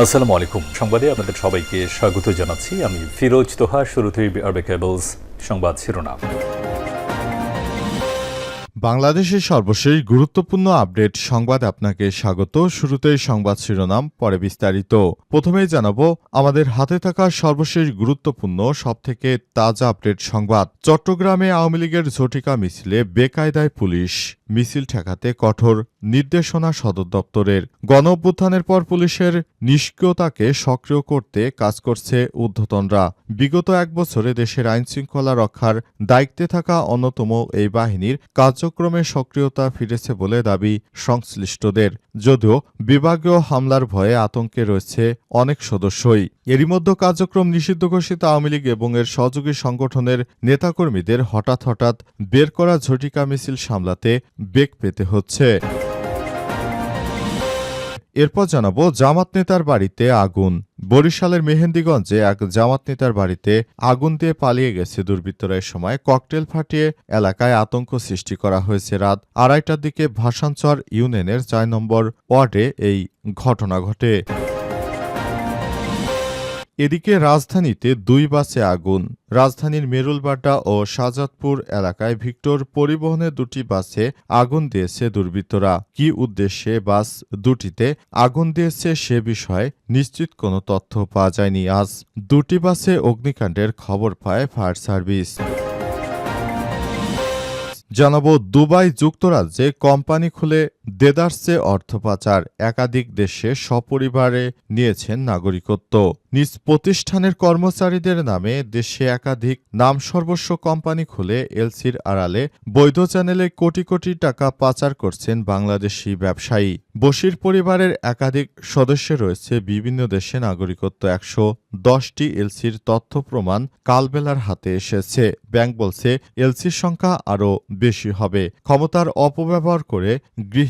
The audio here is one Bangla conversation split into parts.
আসসালামু আলাইকুম। সংবাদে আপনাদের সবাইকে স্বাগত জানাচ্ছি। আমি ফিরোজ তোহা, শুরুতেই আরবে কেবলস সংবাদ শিরোনাম। বাংলাদেশের সর্বশেষ গুরুত্বপূর্ণ আপডেট সংবাদ আপনাকে স্বাগত। শুরুতেই সংবাদ শিরোনাম, পরে বিস্তারিত। প্রথমেই জানাব, আমাদের হাতে থাকা সর্বশেষ গুরুত্বপূর্ণ, সবথেকে তাজা আপডেট সংবাদ। চট্টগ্রামে আওয়ামী লীগের ঝটিকা মিছিলে বেকায়দায় পুলিশ। মিছিল ঠেকাতে কঠোর নির্দেশনা সদর দপ্তরের গণ পর পুলিশের নিষ্ক্রিয়তাকে সক্রিয় করতে কাজ করছে ঊর্ধ্বতনরা বিগত এক বছরে দেশের আইনশৃঙ্খলা রক্ষার দায়িত্বে থাকা অন্যতম এই বাহিনীর কার্যক্রমে সক্রিয়তা ফিরেছে বলে দাবি সংশ্লিষ্টদের। যদিও বিভাগীয় হামলার ভয়ে আতঙ্কে রয়েছে অনেক সদস্যই। এরই মধ্যে কার্যক্রম নিষিদ্ধ ঘোষিত আওয়ামী লীগ এবং এর সহযোগী সংগঠনের নেতাকর্মীদের হঠাৎ হঠাৎ বের করা ঝটিকা মিছিল সামলাতে বেগ পেতে হচ্ছে। এরপর জানাব, জামাত নেতার বাড়িতে আগুন। বরিশালের মেহেন্দিগঞ্জে এক জামাত নেতার বাড়িতে আগুন দিয়ে পালিয়ে গেছে দুর্বৃত্তরা। সময় ককটেল ফাটিয়ে এলাকায় আতঙ্ক সৃষ্টি করা হয়েছে রাত আড়াইটার দিকে ভাষাঞ্চর ইউনিয়নের চার নম্বর ওয়ার্ডে এই ঘটনা ঘটে। এদিকে রাজধানীতে দুই বাসে আগুন। রাজধানীর মেরুলবাড্ডা ও শাহজাদপুর এলাকায় ভিক্টর পরিবহনের দুটি বাসে আগুন দিয়েছে দুর্বৃত্তরা। কি উদ্দেশ্যে বাস দুটিতে আগুন দিয়েছে সে বিষয়ে নিশ্চিত কোনো তথ্য পাওয়া যায়নি। আজ দুটি বাসে অগ্নিকাণ্ডের খবর পায় ফায়ার সার্ভিস। জানাব দুবাই যুক্তরাজ্যে কোম্পানি খুলে দেদারসে অর্থ পাচার একাধিক দেশে সপরিবারে নিয়েছেন নাগরিকত্ব। নিজ প্রতিষ্ঠানের কর্মচারীদের নামে দেশে একাধিক নাম সর্বস্ব কোম্পানি খুলে এলসির আড়ালে বৈধ চ্যানেলে কোটি কোটি টাকা পাচার করছেন বাংলাদেশি ব্যবসায়ী। বশির পরিবারের একাধিক সদস্য রয়েছে বিভিন্ন দেশে নাগরিকত্ব। একশো দশটি এলসির তথ্য প্রমাণ কালবেলার হাতে এসেছে। ব্যাংক বলছে, এলসির সংখ্যা আরও বেশি হবে। ক্ষমতার অপব্যবহার করে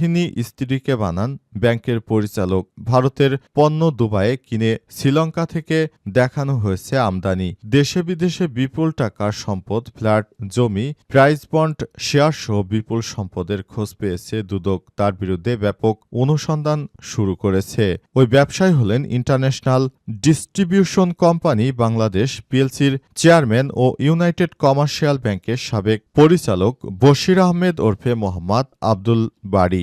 গৃহিণী স্ত্রীকে বানান ব্যাংকের পরিচালক। ভারতের পণ্য দুবাইয়ে কিনে শ্রীলঙ্কা থেকে দেখানো হয়েছে আমদানি। দেশে বিদেশে বিপুল টাকার সম্পদ, ফ্ল্যাট, জমি প্রাইজ বন্ড শেয়ার সহ বিপুল সম্পদের খোঁজ পেয়েছে দুদক। তার বিরুদ্ধে ব্যাপক অনুসন্ধান শুরু করেছে। ওই ব্যবসায়ী হলেন ইন্টারন্যাশনাল ডিস্ট্রিবিউশন কোম্পানি বাংলাদেশ পিএলসির চেয়ারম্যান ও ইউনাইটেড কমার্শিয়াল ব্যাংকের সাবেক পরিচালক বশির আহমেদ ওরফে মোহাম্মদ আব্দুল বাড়ি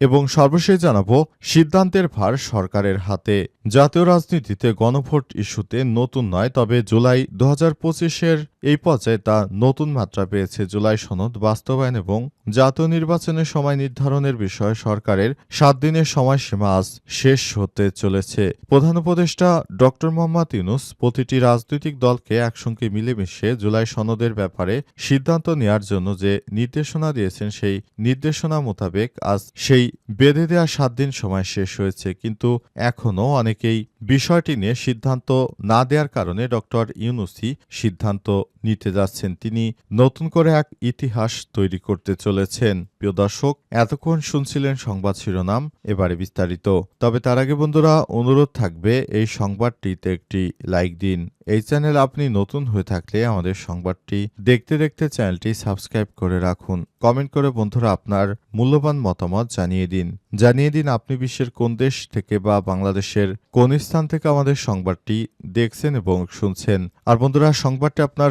এবং সর্বশেষ জানাব সিদ্ধান্তের ভার সরকারের হাতে। জাতীয় রাজনীতিতে গণভোট ইস্যুতে নতুন নয়, তবে জুলাই দু হাজার পঁচিশের এই পর্যায়ে তা নতুন মাত্রা পেয়েছে। জুলাই সনদ বাস্তবায়ন এবং জাতীয় নির্বাচনের সময় নির্ধারণের বিষয়ে সরকারের সাত দিনের সময়সীমা আজ শেষ হতে চলেছে। প্রধান উপদেষ্টা ড. মোহাম্মদ ইউনুস প্রতিটি রাজনৈতিক দলকে একসঙ্গে মিলেমিশে জুলাই সনদের ব্যাপারে সিদ্ধান্ত নেওয়ার জন্য যে নির্দেশনা দিয়েছেন, সেই নির্দেশনা মোতাবেক আজ সেই বেঁধে দেওয়া সাত দিন সময় শেষ হয়েছে, কিন্তু এখনও অনেকেই বিষয়টি নিয়ে সিদ্ধান্ত না দেওয়ার কারণে ডক্টর ইউনুসি সিদ্ধান্ত নিতে যাচ্ছেন। তিনি নতুন করে এক ইতিহাস তৈরি করতে চলেছেন। প্রিয় দর্শক, এতক্ষণ শুনছিলেন সংবাদ শিরোনাম, এবারে বিস্তারিত। তবে তার আগে বন্ধুরা, অনুরোধ থাকবে, এই সংবাদটিতে একটি লাইক দিন। এই চ্যানেল আপনি নতুন হয়ে থাকলে আমাদের সংবাদটি দেখতে দেখতে চ্যানেলটি সাবস্ক্রাইব করে রাখুন। কমেন্ট করে বন্ধুরা আপনার মূল্যবান মতামত জানিয়ে দিন। জানিয়ে দিন আপনি বিশ্বের কোন দেশ থেকে বা বাংলাদেশের কোন স্থান থেকে আমাদের সংবাদটি দেখছেন এবং শুনছেন। আর বন্ধুরা, সংবাদটি আপনার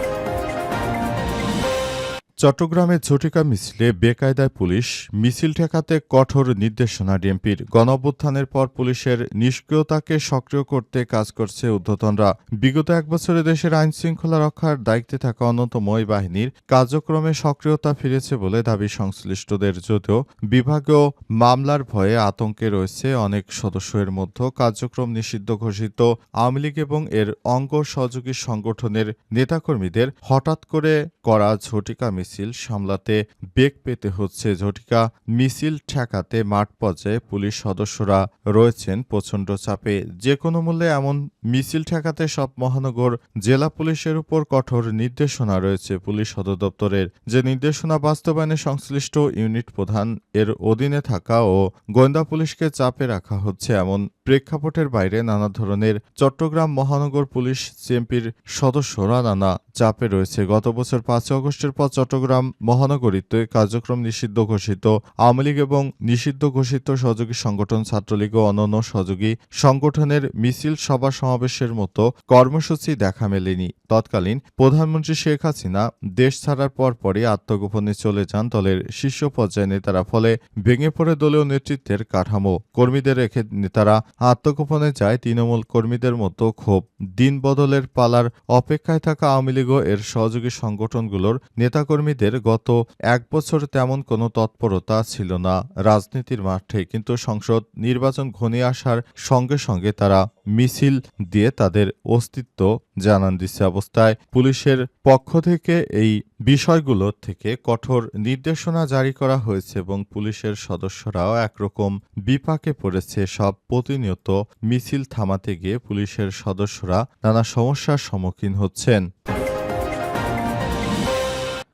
চট্টগ্রামে ঝটিকা মিছিলে বেকায়দায় পুলিশ মিছিল ঠেকাতে কঠোর নির্দেশনা ডিএমপির। গণঅভ্যুত্থানের পর পুলিশের নিষ্ক্রিয়তাকে সক্রিয় করতে কাজ করছে ঊর্ধ্বতনরা বিগত এক বছরে দেশের আইন শৃঙ্খলা রক্ষার দায়িত্বে থাকা অন্যতম বাহিনীর কার্যক্রমে সক্রিয়তা ফিরেছে বলে দাবি সংশ্লিষ্টদের। যদিও বিভাগীয় মামলার ভয়ে আতঙ্কে রয়েছে অনেক সদস্যের মধ্যে কার্যক্রম নিষিদ্ধ ঘোষিত। আওয়ামী লীগ এবং এর অঙ্গ সহযোগী সংগঠনের নেতাকর্মীদের হঠাৎ করে করা ঝটিকা মিছিল সামলাতে বেগ পেতে হচ্ছে। ঝটিকা মিছিল ঠেকাতে মাঠ পর্যায়ে পুলিশ সদস্যরা রয়েছেন প্রচণ্ড চাপে। যে কোনো মূল্যে এমন মিছিল ঠেকাতে সব মহানগর জেলা পুলিশের উপর কঠোর নির্দেশনা রয়েছে পুলিশ সদর দপ্তরের। যে নির্দেশনা বাস্তবায়নে সংশ্লিষ্ট ইউনিট প্রধান এর অধীনে থাকা ও গোয়েন্দা পুলিশকে চাপে রাখা হচ্ছে এমন প্রেক্ষাপটের বাইরে নানা ধরনের চট্টগ্রাম মহানগর পুলিশ সিএমপির সদস্যরা নানা চাপে রয়েছে। গত বছর পাঁচই অগস্টের পর চট্টগ্রাম মহানগরীতে কার্যক্রম নিষিদ্ধ ঘোষিত। আওয়ামী লীগ এবং নিষিদ্ধ ঘোষিত সহযোগী সংগঠন, ছাত্রলীগ ও অন্যান্য সহযোগী সংগঠনের মিছিল সভা সমাবেশের মতো কর্মসূচি দেখা মেলেনি। তৎকালীন প্রধানমন্ত্রী শেখ হাসিনা দেশ ছাড়ার পরপরই আত্মগোপনে চলে যান দলের শীর্ষ পর্যায়ে নেতারা। ফলে ভেঙে পড়ে দলীয় নেতৃত্বের কাঠামো। কর্মীদের রেখে নেতারা আত্মগোপনে যায় তৃণমূল কর্মীদের মতো ক্ষোভ। দিন বদলের পালার অপেক্ষায় থাকা আওয়ামী লীগ এর সহযোগী সংগঠনগুলোর নেতাকর্মীদের গত এক বছর তেমন কোনো তৎপরতা ছিল না রাজনীতির মাঠে, কিন্তু সংসদ নির্বাচন ঘনিয়ে আসার সঙ্গে সঙ্গে তারা মিছিল দিয়ে তাদের অস্তিত্ব জানান দিচ্ছে অবস্থায়। পুলিশের পক্ষ থেকে এই বিষয়গুলোর থেকে কঠোর নির্দেশনা জারি করা হয়েছে এবং পুলিশের সদস্যরাও একরকম বিপাকে পড়েছে। সব প্রতিনিয়ত মিছিল থামাতে গিয়ে পুলিশের সদস্যরা নানা সমস্যার সম্মুখীন হচ্ছেন।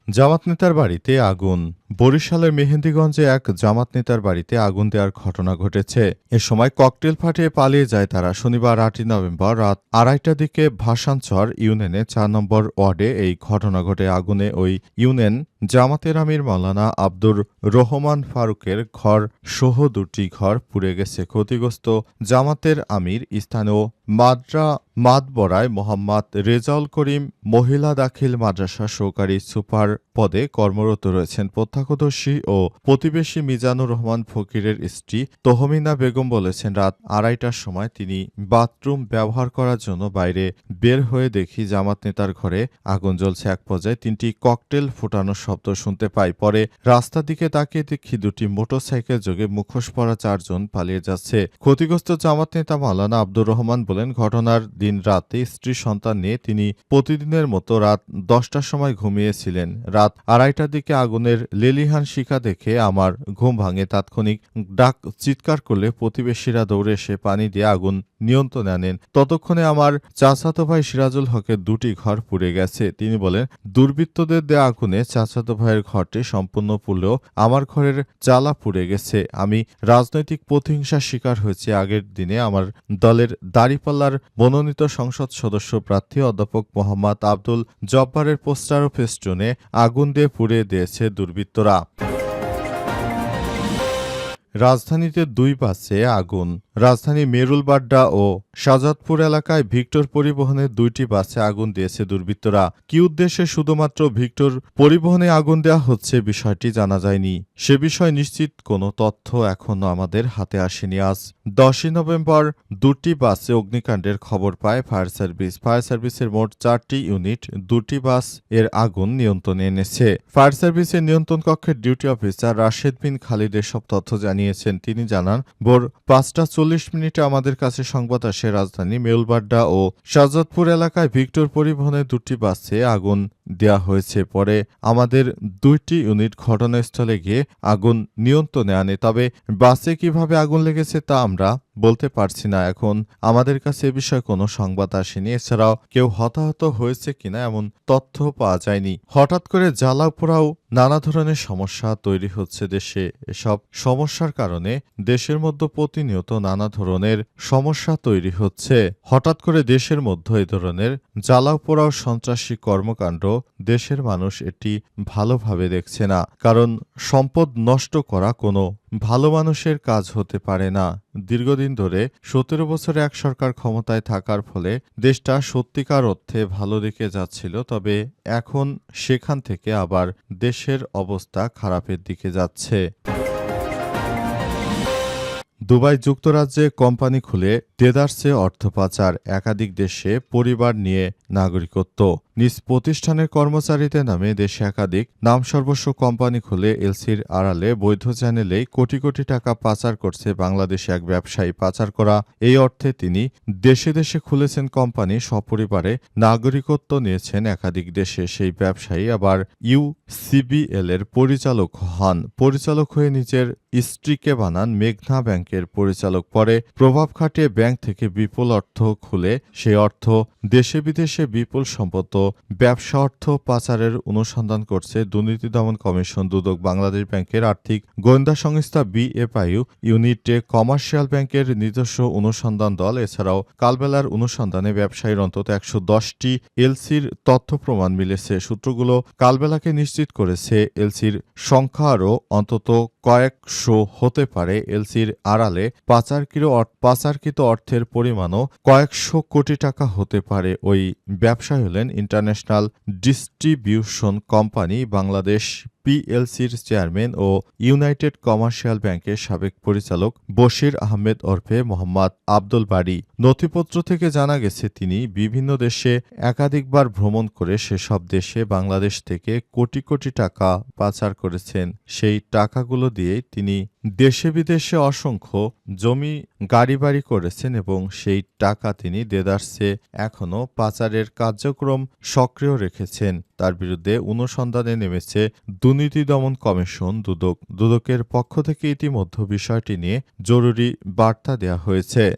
জামাত নেতার বাড়িতে আগুন। বরিশালের মেহেন্দিগঞ্জে এক জামাত নেতার বাড়িতে আগুন দেওয়ার ঘটনা ঘটেছে। এ সময় ককটেল ফাটিয়ে পালিয়ে যায় তারা। শনিবার আটই নভেম্বর রাত আড়াইটার দিকে ভাসানচর ইউনিয়নে চার নম্বর ওয়ার্ডে এই ঘটনা ঘটে। আগুনে ওই ইউনিয়ন জামাতের আমির মাওলানা আব্দুর রহমান ফারুকের ঘর সহ দুটি ঘর পুড়ে গেছে। ক্ষতিগ্রস্ত জামাতের আমির স্থানীয় মাদ্রা মাদবরায় মোহাম্মদ রেজাউল করিম মহিলা দাখিল মাদ্রাসা সহকারী সুপার পদে কর্মরত রয়েছেন। প্রত্যক্ষদর্শী ও প্রতিবেশী মিজানুর রহমান ফকিরের স্ত্রী তহমিনা বেগম বলেছেন, রাত আড়াইটার সময় তিনি বাথরুম ব্যবহার করার জন্য বাইরে বের হয়ে দেখি জামাত নেতার ঘরে আগুন জ্বলছে। এক পর্যায়ে তিনটি ককটেল ফোটানোর শব্দ শুনতে পাই। পরে রাস্তার দিকে তাকিয়ে দেখি দুটি মোটরসাইকেল যোগে মুখোশ পরা চারজন পালিয়ে যাচ্ছে। ক্ষতিগ্রস্ত জামাত নেতা মাওলানা আব্দুর রহমান বলেন, ঘটনার দিন রাতে স্ত্রী সন্তান নিয়ে তিনি প্রতিদিনের মতো রাত দশটার সময় ঘুমিয়েছিলেন। রাত আড়াইটার দিকে আগুনের লেলিহান শিখা দেখে আমার ঘুম ভাঙে। তাৎক্ষণিক ডাক চিৎকার করলে প্রতিবেশীরা দৌড়ে এসে পানি দিয়ে আগুন নিয়ন্ত্রণে আনেন। ততক্ষণে আমার চাচাতো ভাই সিরাজুল হকের দুটি ঘর পুড়ে গেছে। তিনি বলেন, দুর্বৃত্তদের দেয়া আগুনে চাচাতো ভাইয়ের ঘরটি সম্পূর্ণ পুড়লেও আমার ঘরের চালা পুড়ে গেছে। আমি রাজনৈতিক প্রতিহিংসার শিকার হয়েছে। আগের দিনে আমার দলের দাড়িপাল্লার মনোনীত সংসদ সদস্য প্রার্থী অধ্যাপক মোহাম্মদ আব্দুল জব্বারের পোস্টার ও ফেস্টুনে আগুন দিয়ে পুড়ে দিয়েছে দুর্বৃত্তরা রাজধানীতে দুই পাশে আগুন। রাজধানী মেরুলবাড্ডা ও শাজাদপুর এলাকায় ভিক্টর পরিবহনের দুইটি বাসে আগুন দিয়েছে দুর্বৃত্তরা। কি উদ্দেশ্যে শুধুমাত্র ভিক্টর পরিবহনে আগুন দেওয়া হচ্ছে বিষয়টি জানা যায়নি। সে বিষয়ে নিশ্চিত কোনো তথ্য এখনও আমাদের হাতে আসেনি। আজ দশই নভেম্বর দুটি বাসে অগ্নিকাণ্ডের খবর পায় ফায়ার সার্ভিস। ফায়ার সার্ভিসের মোট চারটি ইউনিট, দুটি বাসের আগুন নিয়ন্ত্রণে এনেছে। ফায়ার সার্ভিসের নিয়ন্ত্রণ কক্ষের ডিউটি অফিসার রাশেদ বিন খালিদ এসব তথ্য জানিয়েছেন। তিনি জানান, ভোর পাঁচটা মিনিটে আমাদের কাছে সংবাদ আসে রাজধানী মেলবাড্ডা ও শাহজাদপুর এলাকায় ভিক্টর পরিবহনের দুটি বাসে আগুন দেয়া হয়েছে। পরে আমাদের দুইটি ইউনিট ঘটনাস্থলে গিয়ে আগুন নিয়ন্ত্রণে আনে। তবে বাসে কীভাবে আগুন লেগেছে তা আমরা বলতে পারছি না এখন। আমাদের কাছে এ বিষয়ে কোনো সংবাদ আসেনি। এছাড়াও কেউ হতাহত হয়েছে কিনা এমন তথ্য পাওয়া যায়নি। হঠাৎ করে জ্বালা পোড়াও নানা ধরনের সমস্যা তৈরি হচ্ছে দেশে। এসব সমস্যার কারণে দেশের মধ্যে প্রতিনিয়ত নানা ধরনের সমস্যা তৈরি হচ্ছে। হঠাৎ করে দেশের মধ্যে এই ধরনের জ্বালাও পোড়াও সন্ত্রাসী কর্মকাণ্ড দেশের মানুষ এটি ভালোভাবে দেখছে না। কারণ সম্পদ নষ্ট করা কোনো ভালো মানুষের কাজ হতে পারে না। দীর্ঘদিন ধরে সতেরো বছরে এক সরকার ক্ষমতায় থাকার ফলে দেশটা সত্যিকার অর্থে ভালো দিকে যাচ্ছিল, তবে এখন সেখান থেকে আবার দেশের অবস্থা খারাপের দিকে যাচ্ছে। দুবাই যুক্তরাজ্যে কোম্পানি খুলে দেদারসে অর্থ পাচার, একাধিক দেশে পরিবার নিয়ে নাগরিকত্ব। নিজ প্রতিষ্ঠানের কর্মচারীদের নামে দেশে একাধিক নাম সর্বস্ব কোম্পানি খুলে এলসির আড়ালে বৈধ চ্যানেলেই কোটি কোটি টাকা পাচার করছে বাংলাদেশে এক ব্যবসায়ী। পাচার করা এই অর্থে তিনি দেশে দেশে খুলেছেন কোম্পানি, সপরিবারে নাগরিকত্ব নিয়েছেন একাধিক দেশে। সেই ব্যবসায়ী আবার ইউসিবিএল এর পরিচালক হন। পরিচালক হয়ে নিজের স্ত্রীকে বানান মেঘনা ব্যাংকের পরিচালক। পরে প্রভাব খাটিয়ে ব্যাংক থেকে বিপুল অর্থ খুলে। সেই অর্থ দেশে বিদেশে বিপুল সম্পদ ব্যবসা অর্থ পাচারের অনুসন্ধান করছে দুর্নীতি দমন কমিশন দুদক বাংলাদেশ ব্যাংকের আর্থিক গোয়েন্দা সংস্থা বিএফআইউ ইউনিটে কমার্শিয়াল ব্যাংকের নিজস্ব অনুসন্ধান দল, এছাড়াও কালবেলার অনুসন্ধানে ব্যবসায়ীর অন্তত একশো দশটি এলসির তথ্য প্রমাণ মিলেছে। সূত্রগুলো কালবেলাকে নিশ্চিত করেছে, এলসির সংখ্যা আরও অন্তত কয়েকশো হতে পারে। এলসির আড়ালে পাচারকৃত পাচারকৃত অর্থের পরিমাণও কয়েকশো কোটি টাকা হতে পারে। ওই ব্যবসায়ী হলেন ইন্টারন্যাশনাল ডিস্ট্রিবিউশন কোম্পানি বাংলাদেশ পিএলসির চেয়ারম্যান ও ইউনাইটেড কমার্শিয়াল ব্যাংকের সাবেক পরিচালক বশির আহমেদ ওরফে মোহাম্মদ আব্দুল বাড়ি নথিপত্র থেকে জানা গেছে, তিনি বিভিন্ন দেশে একাধিকবার ভ্রমণ করে সেসব দেশে বাংলাদেশ থেকে কোটি কোটি টাকা পাচার করেছেন। সেই টাকাগুলো দিয়ে তিনি দেশে বিদেশে অসংখ্য জমি গাড়ি বাড়ি করেছেন এবং সেই টাকা তিনি দেদার্সে এখনও পাচারের কার্যক্রম সক্রিয় রেখেছেন। তার বিরুদ্ধে অনুসন্ধানে নেমেছে দমন কমিশন দুদক দুদকের পক্ষ থেকে ইতিমধ্যে বিষয়টি নিয়ে জরুরি বার্তা দেওয়া হয়েছে।